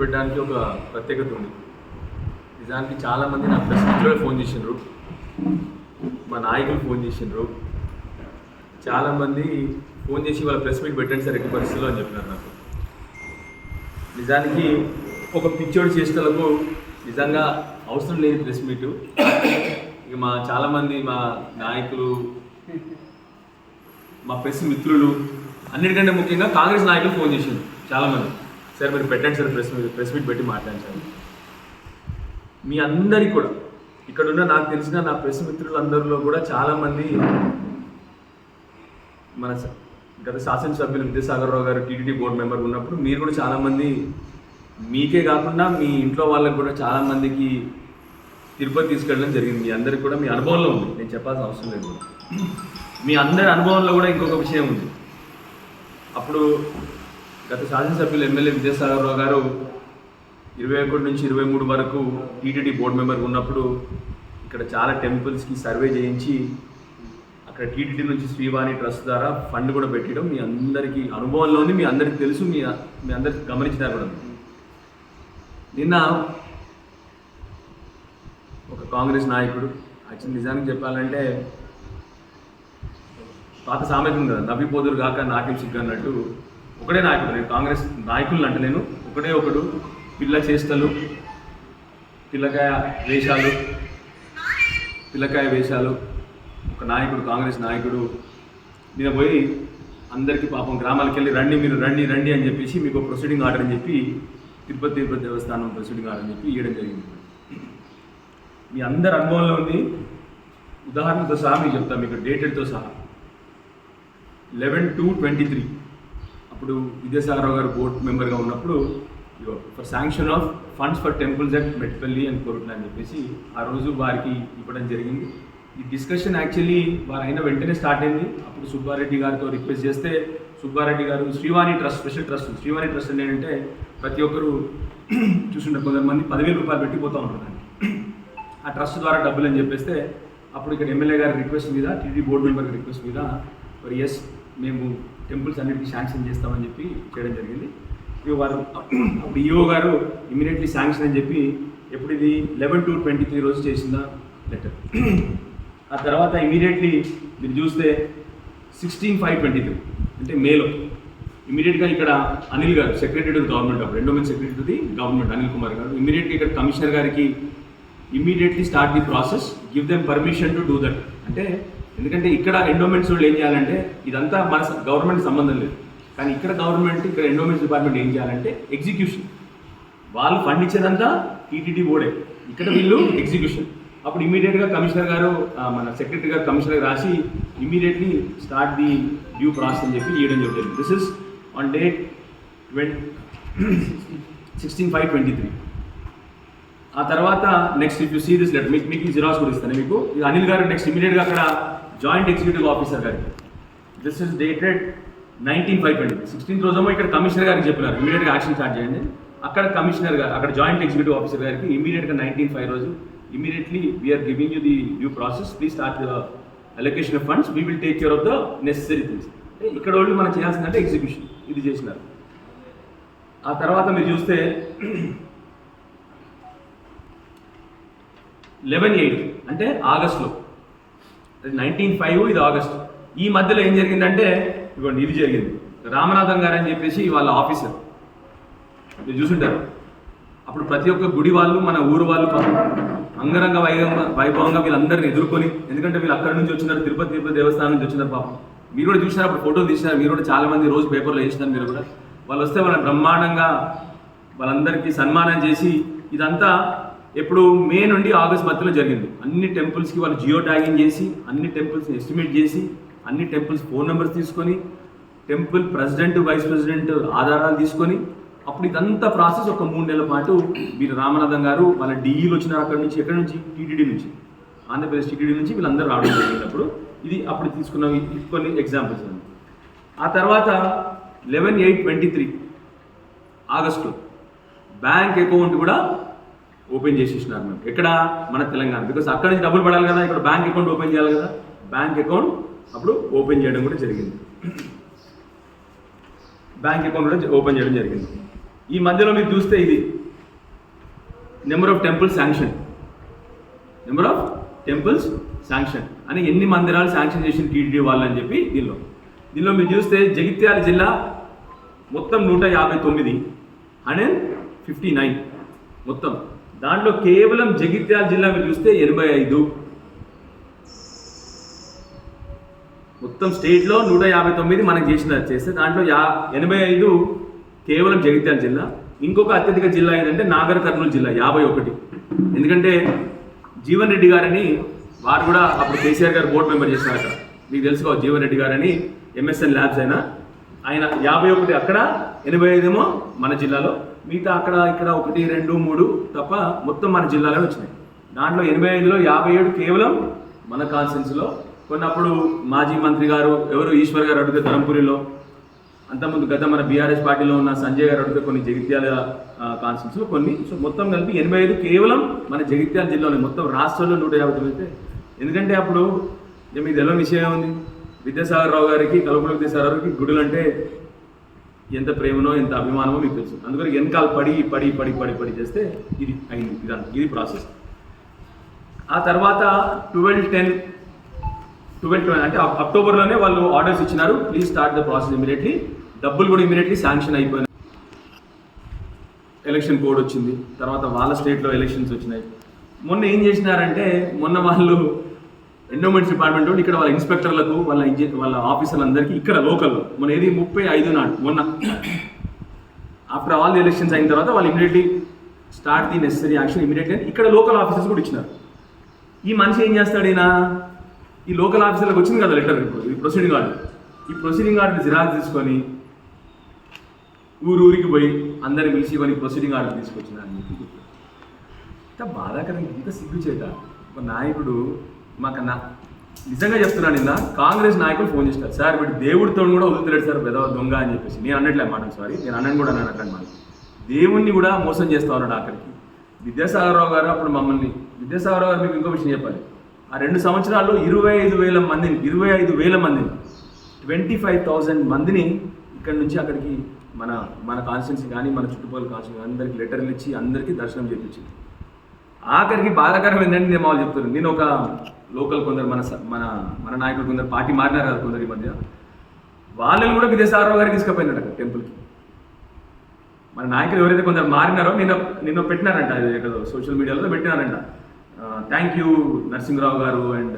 పెట్టడానికి ఒక ప్రత్యేకత ఉంది. నిజానికి చాలామంది నా ప్రెస్ మిత్రులు ఫోన్ చేసిండ్రు. మా నాయకులు ఫోన్ చేసిండ్రు. చాలామంది ఫోన్ చేసి వాళ్ళ ప్రెస్ మీట్ పెట్టండి సార్ ఎట్టి పరిస్థితుల్లో అని చెప్పినారు నాకు. నిజానికి ఒక పిక్చర్ చేష్టలకు నిజంగా అవసరం లేని ప్రెస్ మీట్ ఇక మా చాలామంది మా నాయకులు మా ప్రెస్ మిత్రులు అన్నిటికంటే ముఖ్యంగా కాంగ్రెస్ నాయకులు ఫోన్ చేసిండు చాలామంది. సార్ మీరు పెట్టండి sir press meet press meet పెట్టి మాట్లాడండి మీ అందరికి కూడా ఇక్కడ ఉన్న నాకు తెలిసిన నా ప్రెస్ మిత్రులందరిలో కూడా చాలామంది మన స- గత శాసనసభ్యులు విద్యాసాగరరావు గారు టీటీడీ బోర్డు మెంబర్ ఉన్నప్పుడు మీరు కూడా చాలామంది మీకే కాకుండా మీ ఇంట్లో వాళ్ళకి కూడా చాలామందికి తిరుపతి తీసుకెళ్ళడం జరిగింది. మీ అందరికి కూడా మీ అనుభవంలో ఉంది. నేను చెప్పాల్సిన అవసరం లేదు మీ అందరి అనుభవంలో కూడా ఇంకొక విషయం ఉంది. అప్పుడు గత శాసనసభ్యులు ఎమ్మెల్యే విద్యాసాగర్రావు గారు ఇరవై ఒకటి నుంచి ఇరవై మూడు వరకు టీటీడీ బోర్డు మెంబర్ ఉన్నప్పుడు ఇక్కడ చాలా టెంపుల్స్కి సర్వే చేయించి అక్కడ టీటీడీ నుంచి శ్రీవాణి ట్రస్ట్ ద్వారా ఫండ్ కూడా పెట్టడం మీ అందరికీ అనుభవంలో ఉంది మీ అందరికీ తెలుసు మీ మీ అందరికి గమనించినారు కూడా. నిన్న ఒక కాంగ్రెస్ నాయకుడు యాక్చువల్ నిజానికి చెప్పాలంటే పాత సామెత ఉంది కదా నవ్విపోదురు కాక నాకేం సిగ్గు అన్నట్టు ఒకడే నాయకుడు నేను కాంగ్రెస్ నాయకులను అంటే నేను. ఒకడే ఒకడు పిల్ల చేష్టలు పిల్లకాయ వేషాలు పిల్లకాయ వేషాలు. ఒక నాయకుడు కాంగ్రెస్ నాయకుడు నేను పోయి అందరికీ పాపం గ్రామాలకు వెళ్ళి రండి మీరు రండి రండి అని చెప్పేసి మీకు ప్రొసీడింగ్ ఆర్డర్ అని చెప్పి తిరుపతి తిరుపతి దేవస్థానం ప్రొసీడింగ్ ఆర్డర్ అని చెప్పి ఇవ్వడం జరిగింది. మీ అందరి అనుభవంలో ఉంది. ఉదాహరణతో సహా మీకు చెప్తాను మీకు డేటెడ్తో సహా. Eleven two twenty three. అప్పుడు విద్యాసాగరరావు గారు బోర్డ్ మెంబర్గా ఉన్నప్పుడు for sanction of funds for temples at Metpalli అని కోరుతున్నా అని చెప్పేసి ఆ రోజు వారికి ఇవ్వడం జరిగింది. ఈ డిస్కషన్ యాక్చువల్లీ వారు అయిన వెంటనే స్టార్ట్ అయింది. అప్పుడు సుబ్బారెడ్డి గారితో రిక్వెస్ట్ చేస్తే సుబ్బారెడ్డి గారు Srivani trust special trust Srivani trust అంటే ఏంటంటే ప్రతి ఒక్కరు చూస్తుంటే కొంతమంది పదివేల రూపాయలు పెట్టిపోతూ ఉంటారు దానికి ఆ ట్రస్ట్ ద్వారా డబ్బులు అని చెప్పేస్తే అప్పుడు ఇక్కడ ఎమ్మెల్యే గారి రిక్వెస్ట్ మీద టీడీ బోర్డు మెంబర్ రిక్వెస్ట్ మీద మరి ఎస్ మేము టెంపుల్స్ అన్నిటికీ శాంక్షన్ చేస్తామని చెప్పి చేయడం జరిగింది. ఇక వారు అప్పుడు ఈఓ గారు ఇమీడియట్లీ శాంక్షన్ అని చెప్పి ఎప్పుడు ఇది లెవెన్ టు ట్వంటీ త్రీ రోజు చేసిన లెటర్. ఆ తర్వాత ఇమీడియట్లీ మీరు చూస్తే సిక్స్టీన్ ఫైవ్ ట్వంటీ త్రీ అంటే మేలో. ఇమీడియట్గా ఇక్కడ అనిల్ గారు సెక్రటరీ టు గవర్నమెంట్ అప్పుడు endowment secretary to the government Anil Kumar గారు. ఇమీడియట్గా ఇక్కడ కమిషనర్ గారికి immediately start the process give them permission to do that అంటే ఎందుకంటే ఇక్కడ ఎండోమెంట్స్ వాళ్ళు ఏం చేయాలంటే ఇదంతా మన గవర్నమెంట్ సంబంధం లేదు. కానీ ఇక్కడ గవర్నమెంట్ ఇక్కడ ఎండోమెంట్స్ డిపార్ట్మెంట్ ఏం చేయాలంటే ఎగ్జిక్యూషన్ వాళ్ళు ఫండ్ ఇచ్చేదంతా టీటీడీ బోర్డే ఇక్కడ వీళ్ళు ఎగ్జిక్యూషన్ అప్పుడు ఇమీడియట్గా కమిషనర్ గారు మన సెక్రటరీ గారు కమిషనర్ రాసి immediately start the due process అని చెప్పి ఇవ్వడం జరుగుతుంది this is on date twenty sixteen five twenty three ఆ తర్వాత next if you see this letter మీకు మీకు జిరాక్స్ కూడా ఇస్తాను మీకు. ఇది అనిల్ గారు నెక్స్ట్ ఇమీడియట్గా అక్కడ జాయింట్ ఎగ్జిక్యూటివ్ ఆఫీసర్ గారికి. This is dated nineteen five twenty sixteenth రోజేమో ఇక్కడ కమిషనర్ గారికి చెప్పినారు. ఇమీడియట్గా యాక్షన్ స్టార్ట్ చేయండి. అక్కడ కమిషనర్ గారు అక్కడ జాయింట్ ఎగ్జిక్యూటివ్ ఆఫీసర్ గారికి ఇమీడియట్గా నైన్టీన్ ఫైవ్ రోజు immediately we are giving you the due process please start the allocation of funds we will take care of the necessary things ఇక్కడ వాళ్ళు మనం చేయాల్సిందంటే ఎగ్జిక్యూషన్ ఇది చేసినారు. ఆ తర్వాత మీరు చూస్తే లెవెన్ ఎయిట్ అంటే ఆగస్ట్లో. నైన్టీన్ ఫైవ్ ఇది ఆగస్ట్. ఈ మధ్యలో ఏం జరిగిందంటే ఇదిగోండి ఇది జరిగింది. రామనాథం గారు అని చెప్పేసి వాళ్ళ ఆఫీసర్. మీరు చూసుంటారు. అప్పుడు ప్రతి ఒక్క గుడి వాళ్ళు మన ఊరు వాళ్ళు అంగరంగ వైభవంగా వైభవంగా వీళ్ళందరిని ఎదుర్కొని ఎందుకంటే వీళ్ళు అక్కడి నుంచి వచ్చినారు తిరుపతి తిరుపతి దేవస్థానం నుంచి వచ్చినారు పాపం. మీరు కూడా చూసినారు? అప్పుడు ఫోటోలు తీసినారు? మీరు కూడా చాలా మంది రోజు పేపర్లో వేసినారు మీరు కూడా. వాళ్ళు వస్తే వాళ్ళని బ్రహ్మాండంగా వాళ్ళందరికీ సన్మానం చేసి ఇదంతా ఇప్పుడు మే నుండి ఆగస్ట్ మధ్యలో జరిగింది. అన్ని టెంపుల్స్కి వాళ్ళు జియో ట్యాగింగ్ చేసి అన్ని టెంపుల్స్ని ఎస్టిమేట్ చేసి అన్ని టెంపుల్స్ ఫోన్ నెంబర్స్ తీసుకొని టెంపుల్ ప్రెసిడెంట్ వైస్ ప్రెసిడెంట్ ఆధారాలు తీసుకొని అప్పుడు ఇదంతా ప్రాసెస్ ఒక మూడు నెలల పాటు వీరు రామనాథం గారు వాళ్ళ డీఈలు వచ్చినారు అక్కడి నుంచి ఎక్కడి నుంచి? టీటీడీ నుంచి. ఆంధ్రప్రదేశ్ టీటీడీ నుంచి వీళ్ళందరూ రావడం జరిగినప్పుడు ఇది అప్పుడు తీసుకున్న కొన్ని ఎగ్జాంపుల్స్ అండి. ఆ తర్వాత eleven eight twenty three August bank account కూడా ఓపెన్ చేసేసినారు మేము ఎక్కడ? మన తెలంగాణ. బికాస్ అక్కడ నుంచి డబ్బులు పడాలి కదా ఇక్కడ బ్యాంక్ అకౌంట్ ఓపెన్ చేయాలి కదా. బ్యాంక్ అకౌంట్ అప్పుడు ఓపెన్ చేయడం కూడా జరిగింది. బ్యాంక్ అకౌంట్ కూడా ఓపెన్ చేయడం జరిగింది. ఈ మధ్యలో మీరు చూస్తే ఇది number of temples sanction. Number of temples sanction. అని ఎన్ని మందిరాలు శాంక్షన్ చేసిన టీడీడీ వాళ్ళు అని చెప్పి దీనిలో. దీనిలో మీరు చూస్తే జగిత్యాల జిల్లా మొత్తం నూట యాభై తొమ్మిది హండ్రెడ్ ఫిఫ్టీ నైన్ మొత్తం. దాంట్లో కేవలం జగిత్యాల జిల్లా మీరు చూస్తే ఎనభై ఐదు. మొత్తం స్టేట్లో నూట యాభై తొమ్మిది మనకు చేసిన చేస్తే దాంట్లో యా ఎనభై ఐదు కేవలం జగిత్యాల జిల్లా. ఇంకొక అత్యధిక జిల్లా ఏంటంటే నాగర్ కర్నూలు జిల్లా యాభై ఒకటి. ఎందుకంటే జీవన్ రెడ్డి గారని వారు కూడా అప్పుడు కేసీఆర్ గారు బోర్డు మెంబర్ చేసినారు అక్కడ మీకు తెలుసుకో జీవన్ రెడ్డి గారని ఎంఎస్ఎన్ ల్యాబ్స్ అయినా ఆయన యాభై ఒకటి అక్కడ ఎనభై ఐదేమో మన జిల్లాలో. మిగతా అక్కడ ఇక్కడ ఒకటి రెండు మూడు తప్ప మొత్తం మన జిల్లాలో వచ్చినాయి. దాంట్లో ఎనభై ఐదులో యాభై ఏడు కేవలం మన కాన్స్టిట్యున్సీలో. కొన్నప్పుడు మాజీ మంత్రి గారు ఎవరు? ఈశ్వర్ గారు అడిగితే ధరంపురిలో అంతకుముందు గత మన బీఆర్ఎస్ పార్టీలో ఉన్న సంజయ్ గారు అడిగితే కొన్ని జగిత్యాల కాన్స్టిట్యూన్సీలో కొన్ని. సో మొత్తం కలిపి ఎనభై ఐదు కేవలం మన జగిత్యాల జిల్లాలో మొత్తం రాష్ట్రంలో నూట యాభై తొమ్మిది అయితే. ఎందుకంటే అప్పుడు ఇక మీకు తెలియని విషయం ఉంది విద్యాసాగర్ రావు గారికి కలుపుల విద్యాసాగర్ గారికి గుడులు అంటే ఎంత ప్రేమనో ఎంత అభిమానమో మీకు తెలుసు. అందుకని వెనకాల పడి పడి పడి పడి పడి చేస్తే ఇది అయింది ఇదంతా. ఇది ప్రాసెస్. ఆ తర్వాత ట్వెల్వ్ టెన్ ట్వెల్వ్ ట్వెల్వ్ అంటే అక్టోబర్లోనే వాళ్ళు ఆర్డర్స్ ఇచ్చినారు. Please start the process immediately డబ్బులు కూడా ఇమీడియట్లీ శాంక్షన్ అయిపోయినాయి. ఎలక్షన్ కోడ్ వచ్చింది. తర్వాత వాళ్ళ స్టేట్లో ఎలక్షన్స్ వచ్చినాయి. మొన్న ఏం చేసినారంటే మొన్న వాళ్ళు ఎండోమెంట్స్ డిపార్ట్మెంట్ వాళ్ళు ఇక్కడ వాళ్ళ ఇన్స్పెక్టర్లకు వాళ్ళ ఇంజ వాళ్ళ ఆఫీసర్లందరికీ ఇక్కడ లోకల్లో మన ఏది? ముప్పై ఐదు నాడు మొన్న. ఆఫ్టర్ ఆల్ ది ఎలక్షన్స్ అయిన తర్వాత వాళ్ళు immediately start the necessary action immediately ఇక్కడ లోకల్ ఆఫీసర్స్ కూడా ఇచ్చినారు. ఈ మనిషి ఏం చేస్తాడు ఈయన? ఈ లోకల్ ఆఫీసర్లకు వచ్చింది కదా లెటర్ ఇప్పుడు ఈ ప్రొసీడింగ్ ఆర్డర్ ఈ ప్రొసీడింగ్ ఆర్డర్ జిరాక్స్ తీసుకొని ఊరు ఊరికి పోయి అందరిని పిలిచి కొని ప్రొసీడింగ్ ఆర్డర్ తీసుకొచ్చిన అని చెప్పి ఇంత బాధాకరం ఇంత సిగ్గు చేత ఒక నాయకుడు మాకన్నా. నిజంగా చెప్తున్నాను నిన్న కాంగ్రెస్ నాయకులు ఫోన్ చేస్తారు సార్ వీడు దేవుడితో కూడా వదులుతలేడు సార్ పెద్ద దొంగ అని చెప్పేసి. నేను అన్నట్లే మాట సారీ నేను అన్నని కూడా అన్నాను అట్లా మాట. దేవుణ్ణి కూడా మోసం చేస్తా ఉన్నాడు అక్కడికి విద్యాసాగరరావు గారు అప్పుడు మమ్మల్ని విద్యాసాగరరావు గారు మీకు ఇంకో విషయం చెప్పాలి. ఆ రెండు సంవత్సరాల్లో ఇరవై ఐదు వేల మందిని ఇరవై ఐదు వేల మందిని ట్వంటీ ఫైవ్ థౌజండ్ మందిని ఇక్కడ నుంచి అక్కడికి మన మన కాన్స్టిట్యున్సీ కానీ మన చుట్టుపక్కల కాన్స్టిట్యున్సీ అందరికి లెటర్లు ఇచ్చి అందరికీ దర్శనం చేయించింది ఆఖరికి బాధాకరం ఏంటంటే నేను మామూలు చెప్తున్నాను నేను ఒక లోకల్ కొందరు మన స- మన మన నాయకులు కొందరు పార్టీ మారినారు కదా కొందరు ఈ మధ్య. వాళ్ళని కూడా విదేశారావు గారికి తీసుకుపోయినాడు అక్కడ టెంపుల్కి మన నాయకులు ఎవరైతే కొందరు మారినారో నిన్న నిన్న పెట్టినారంట అది ఏదో సోషల్ మీడియాలో పెట్టినారంట. థ్యాంక్ యూ నరసింహరావు గారు అండ్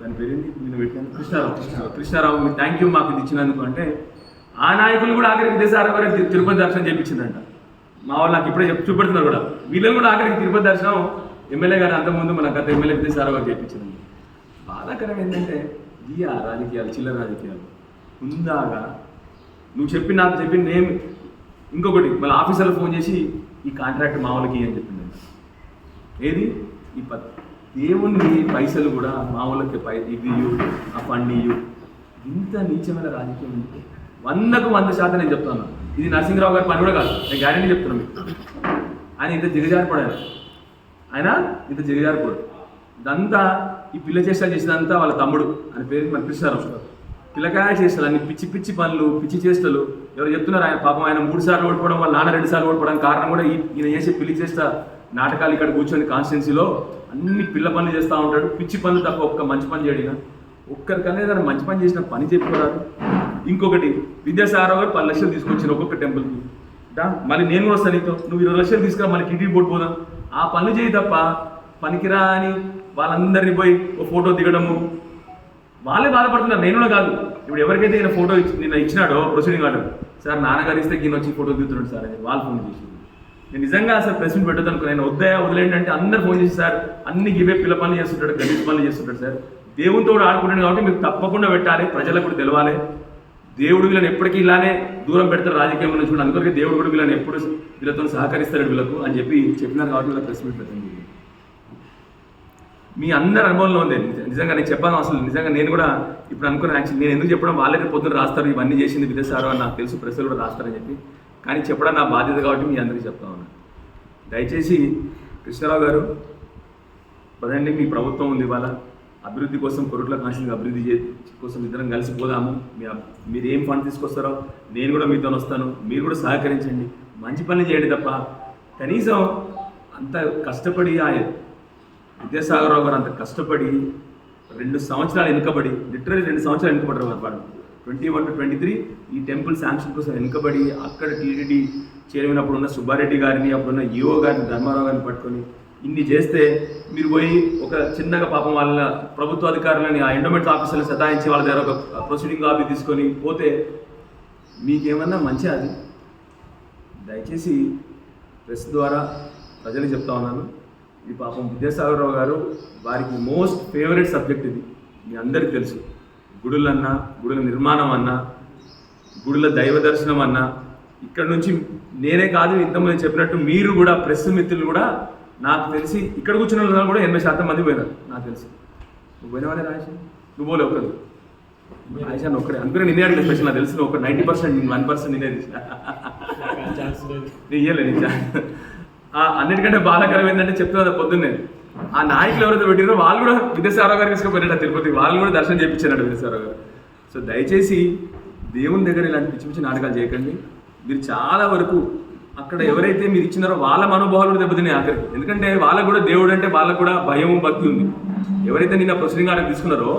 దాని పేరు నిన్న పెట్టినాను కృష్ణారావు కృష్ణారావు. కృష్ణారావు థ్యాంక్ యూ మాకు ఇది ఇచ్చినందుకు అంటే ఆ నాయకులు కూడా ఆఖరికి విదేశారావు గారికి తిరుపతి దర్శనం చేయించిందంట. మా వాళ్ళు నాకు ఇప్పుడే చూపెడుతున్నారు కూడా. వీళ్ళని కూడా ఆఖరికి తిరుపతి దర్శనం ఎమ్మెల్యే గారు అంతకుముందు మన గత ఎమ్మెల్యే విదేశారావు గారు చేయించిందండి బాధాకరం ఏంటంటే ఇయా ఆ రాజకీయాలు చిల్లర రాజకీయాలు. ఉందాగా నువ్వు చెప్పి నాకు చెప్పి నేమ్ ఇంకొకటి మళ్ళీ ఆఫీసర్లు ఫోన్ చేసి ఈ కాంట్రాక్ట్ మా వాళ్ళకి అని చెప్పింది ఏది? ఈ ప దేవుణ్ణి పైసలు కూడా మా వాళ్ళకి పై ఇది ఆ ఫండ్ ఇయ్యు. ఇంత నీచమైన రాజకీయం ఉంటే వందకు వంద శాతం నేను చెప్తాను. ఇది నరసింహరావు గారి పని కూడా కాదు. నేను గ్యారెంటీ చెప్తున్నాను మీకు. ఆయన ఇంత దిగజారిపడారు ఆయన ఇంత దిగజారిపోడు ఇదంతా ఈ పిల్ల చేష్టలు చేసినంతా వాళ్ళ తమ్ముడు అని పేరు మన కృష్ణారావు పిల్లకాయ చేష్టలు అన్ని పిచ్చి పిచ్చి పనులు పిచ్చి చేష్టలు. ఎవరు చెప్తున్నారు ఆయన పాపం ఆయన మూడు సార్లు ఓడిపోవడం వాళ్ళ నాన్న రెండు సార్లు ఓడిపోవడం కారణం కూడా ఈయన చేసే పిల్లి చేష్ట నాటకాలు ఇక్కడ కూర్చొని కాన్స్టిట్యున్సీలో అన్ని పిల్ల పనులు చేస్తూ ఉంటాడు. పిచ్చి పనులు తప్ప ఒక్క మంచి పని చేయడిన ఒక్కరికనే దాన్ని మంచి పని చేసిన పని చెప్పుకోరాదు. ఇంకొకటి విద్యాసాగర్ గారు పది లక్షలు తీసుకొచ్చిన ఒక్కొక్క టెంపుల్కి దా మళ్ళీ నేను కూడా వస్తాను నీతో. నువ్వు ఇరవై లక్షలు తీసుకురా మళ్ళీ టీటీ బోర్డు పోదాం. ఆ పనులు చేయి తప్ప పనికిరా అని వాళ్ళందరినీ పోయి ఒక ఫోటో దిగడము. వాళ్ళే బాధపడుతున్నారు. నేను కూడా కాదు. ఇప్పుడు ఎవరికైతే ఈయన ఫోటో ఇచ్చి నిన్న ఇచ్చినాడో ప్రొసీడింగ్ ఆర్డర్ సార్ నాన్నగారు ఇస్తే ఈయన వచ్చి ఫోటో దిగుతున్నాడు సార్ అని వాళ్ళు ఫోన్ చేసి. నేను నిజంగా అసలు ప్రెస్ మీట్ పెట్టదు అనుకో నేను వద్దయా వదిలేండి అంటే అందరు ఫోన్ చేసి సార్ అన్ని గివే పిల్ల పనులు చేస్తుంటాడు గణిత పనులు చేస్తుంటాడు సార్. దేవునితో కూడా ఆడుకుంటాడు కాబట్టి మీరు తప్పకుండా పెట్టాలి ప్రజలకు కూడా తెలవాలి. దేవుడు వీళ్ళని ఎప్పటికీ ఇలానే దూరం పెడతారు రాజకీయం నుంచి కూడా. అందుకొరకే దేవుడు కూడా వీళ్ళని ఎప్పుడు వీళ్ళతో సహకరిస్తాడు వీళ్ళకు అని చెప్పి చెప్పినారు కాబట్టి వీళ్ళ ప్రెస్ మీట్ పెట్టండి. మీ అందరి అనుభవంలో ఉంది. నిజ- నిజంగా నేను చెప్పాను అసలు. నిజంగా నేను కూడా ఇప్పుడు అనుకున్నాను యాక్చువల్లీ నేను ఎందుకు చెప్పడం? వాళ్ళే పొద్దున్న రాస్తారు. ఇవన్నీ చేసింది విదేశారు అని నాకు తెలుసు. ప్రెస్లు కూడా రాస్తారని చెప్పి. కానీ చెప్పడం నా బాధ్యత కాబట్టి మీ అందరికీ చెప్తా ఉన్నాను దయచేసి కృష్ణారావు గారు పదండి మీ ప్రభుత్వం ఉంది ఇవాళ. అభివృద్ధి కోసం కొరట్ల కాన్స్టిట్యూన్సీ అభివృద్ధి చే కోసం ఇద్దరం కలిసి పోదాము. మీ మీరు ఏం ఫండ్ తీసుకొస్తారో నేను కూడా మీతో వస్తాను. మీరు కూడా సహకరించండి. మంచి పనులు చేయండి తప్ప కనీసం అంత కష్టపడి ఆ విద్యాసాగరరావు గారు అంత కష్టపడి రెండు సంవత్సరాలు వెనుకబడి లిటరలీ రెండు సంవత్సరాలు వెనుకబడ్డారు వారు twenty one two twenty three ఈ టెంపుల్ శాంక్షన్ కోసం వెనుకబడి అక్కడ టీడీడీ చైర్మన్ అప్పుడు ఉన్న సుబ్బారెడ్డి గారిని అప్పుడున్న ఈఓ గారిని ధర్మారావు గారిని పట్టుకొని ఇన్ని చేస్తే మీరు పోయి ఒక చిన్నగా పాపం వాళ్ళ ప్రభుత్వ అధికారులని ఆ ఎండోమెంట్ ఆఫీసర్లు సతాయించి వాళ్ళ దగ్గర ఒక ప్రొసీడింగ్ కాపీ తీసుకొని పోతే మీకేమన్నా మంచి అది? దయచేసి ప్రెస్ ద్వారా ప్రజలకు చెప్తా ఉన్నాను. ఇది పాపం విద్యాసాగరరావు గారు వారికి మోస్ట్ ఫేవరెట్ సబ్జెక్ట్ ఇది. మీ అందరికీ తెలుసు. గుడులన్నా గుడుల నిర్మాణం అన్నా గుడుల దైవ దర్శనం అన్నా. ఇక్కడ నుంచి నేనే కాదు ఇంతమంది చెప్పినట్టు మీరు కూడా ప్రెస్ మిత్రులు కూడా నాకు తెలిసి ఇక్కడ కూర్చున్న వాళ్ళు కూడా ఎనభై శాతం మంది పోయినారు నాకు తెలిసి. నువ్వు పోయినావనే రాజేష్? నువ్వు పోలే ఒక్కరు రాజేష్ అని ఒక్కడే. అందుకనే నిన్నే అడిగిన స్పెషల్ నాకు తెలిసిన ఒక నైంటీ పర్సెంట్ వన్ పర్సెంట్ నిన్నే తీసిన. ఇయ్యలే నిజా ఆ అన్నిటికంటే బాధాకరం ఏంటంటే చెప్తున్నా పొద్దున్నే. ఆ నాయకులు ఎవరైతే పెట్టారో వాళ్ళు కూడా విద్యాసారావు గారికి తీసుకుపోయినట్టు తిరుపతి వాళ్ళు కూడా దర్శనం చేయించారు విద్యాసారావు గారు. సో దయచేసి దేవుని దగ్గర ఇలాంటి పిచ్చి పిచ్చి నాటకాలు చేయకండి. మీరు చాలా వరకు అక్కడ ఎవరైతే మీరు ఇచ్చినారో వాళ్ళ మనోభావాలు కూడా దెబ్బతిన్నాయి ఆఖరికి ఎందుకంటే వాళ్ళకు కూడా దేవుడు అంటే వాళ్ళకు కూడా భయం భక్తి ఉంది. ఎవరైతే నిన్న ప్రొసీడింగ్ ఆర్డర్ తీసుకున్నారో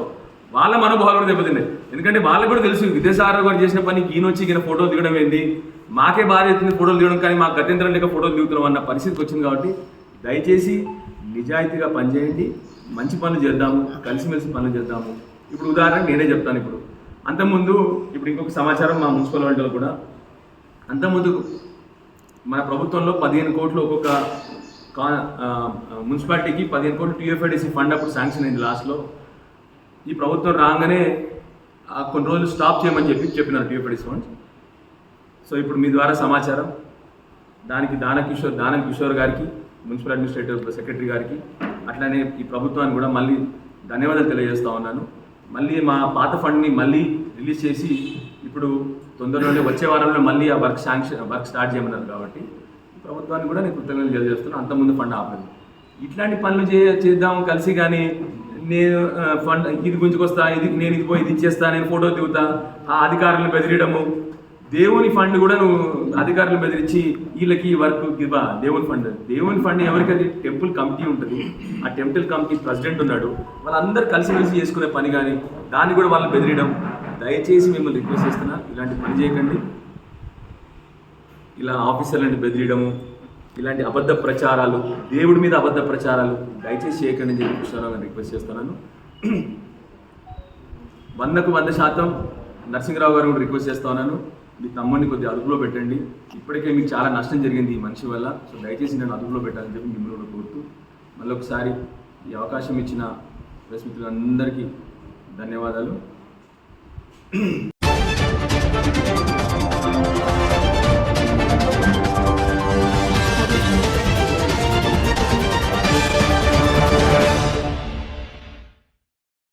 వాళ్ళ మనోభావాలు కూడా దెబ్బతిన్నాయి. ఎందుకంటే వాళ్ళకు కూడా తెలుసు విద్యాసాగర్ గారు చేసిన పనికి ఈయన వచ్చి ఈయన ఫోటో దిగడం ఏంది? మాకే బాధ అవుతుంది ఫోటోలు దిగడం కానీ మాకు గత్యంతరం లేక ఫోటోలు దిగుతున్నాం అన్న పరిస్థితికి వచ్చింది కాబట్టి దయచేసి నిజాయితీగా పనిచేయండి. మంచి పనులు చేద్దాము కలిసిమెలిసి పనులు చేద్దాము. ఇప్పుడు ఉదాహరణకు నేనే చెప్తాను ఇప్పుడు. అంతకుముందు ఇప్పుడు ఇంకొక సమాచారం మా మున్సిపల్ వాళ్ళు కూడా. అంతకుముందు మన ప్రభుత్వంలో పదిహేను కోట్లు ఒక్కొక్క కా మున్సిపాలిటీకి పదిహేను కోట్లు టీఎఫ్ఐడిసి ఫండ్ అప్పుడు శాంక్షన్ అయింది లాస్ట్లో. ఈ ప్రభుత్వం రాగానే కొన్ని రోజులు స్టాప్ చేయమని చెప్పి చెప్పినారు టీఎఫ్ఐడిసి ఫండ్స్ సో ఇప్పుడు మీ ద్వారా సమాచారం. దానికి దాన కిషోర్ దానం కిషోర్ గారికి మున్సిపల్ అడ్మినిస్ట్రేటివ్ సెక్రటరీ గారికి అట్లానే ఈ ప్రభుత్వానికి కూడా మళ్ళీ ధన్యవాదాలు తెలియజేస్తూ ఉన్నాను. మళ్ళీ మా పాత ఫండ్ని మళ్ళీ రిలీజ్ చేసి ఇప్పుడు తొందరలోనే వచ్చే వారంలో మళ్ళీ ఆ వర్క్ శాంక్షన్ వర్క్ స్టార్ట్ చేయమన్నారు కాబట్టి ప్రభుత్వాన్ని కూడా నేను కృతజ్ఞతలు తెలియజేస్తున్నాను. అంతకుముందు ఫండ్ ఆపలేదు. ఇట్లాంటి పనులు చే చేద్దాం కలిసి కానీ నేను ఫండ్ ఇది గుంజుకొస్తా ఇది నేను ఇది పోయి ఇది ఇచ్చేస్తా నేను ఫోటో దిగుతా ఆ అధికారులను బెదిరియడము. దేవుని ఫండ్ కూడా నువ్వు అధికారులు బెదిరించి వీళ్ళకి వర్క్ ఇవ్వా దేవుని ఫండ్. దేవుని ఫండ్ ఎవరికి అది? టెంపుల్ కమిటీ ఉంటుంది. ఆ టెంపుల్ కమిటీ ప్రెసిడెంట్ ఉన్నాడు. వాళ్ళందరూ కలిసిమెలిసి చేసుకునే పని కానీ దాన్ని కూడా వాళ్ళు బెదిరియడం. దయచేసి మిమ్మల్ని రిక్వెస్ట్ చేస్తున్నా ఇలాంటి పని చేయకండి. ఇలా ఆఫీసర్లను బెదిరియడము ఇలాంటి అబద్ధ ప్రచారాలు దేవుడి మీద అబద్ధ ప్రచారాలు దయచేసి చేయకండి అని చెప్పి కృష్ణారావు గారిని రిక్వెస్ట్ చేస్తున్నాను. వందకు వంద శాతం నరసింహరావు గారు కూడా రిక్వెస్ట్ చేస్తున్నాను మీ తమ్ముడిని కొద్దిగా అదుపులో పెట్టండి. ఇప్పటికే మీకు చాలా నష్టం జరిగింది ఈ మనిషి వల్ల. సో దయచేసి నేను అదుపులో పెట్టాలని చెప్పి మిమ్మల్ని కూడా కోరుతూ మళ్ళీ ఒకసారి ఈ అవకాశం ఇచ్చిన ప్రెస్ మిత్రులందరికీ ధన్యవాదాలు.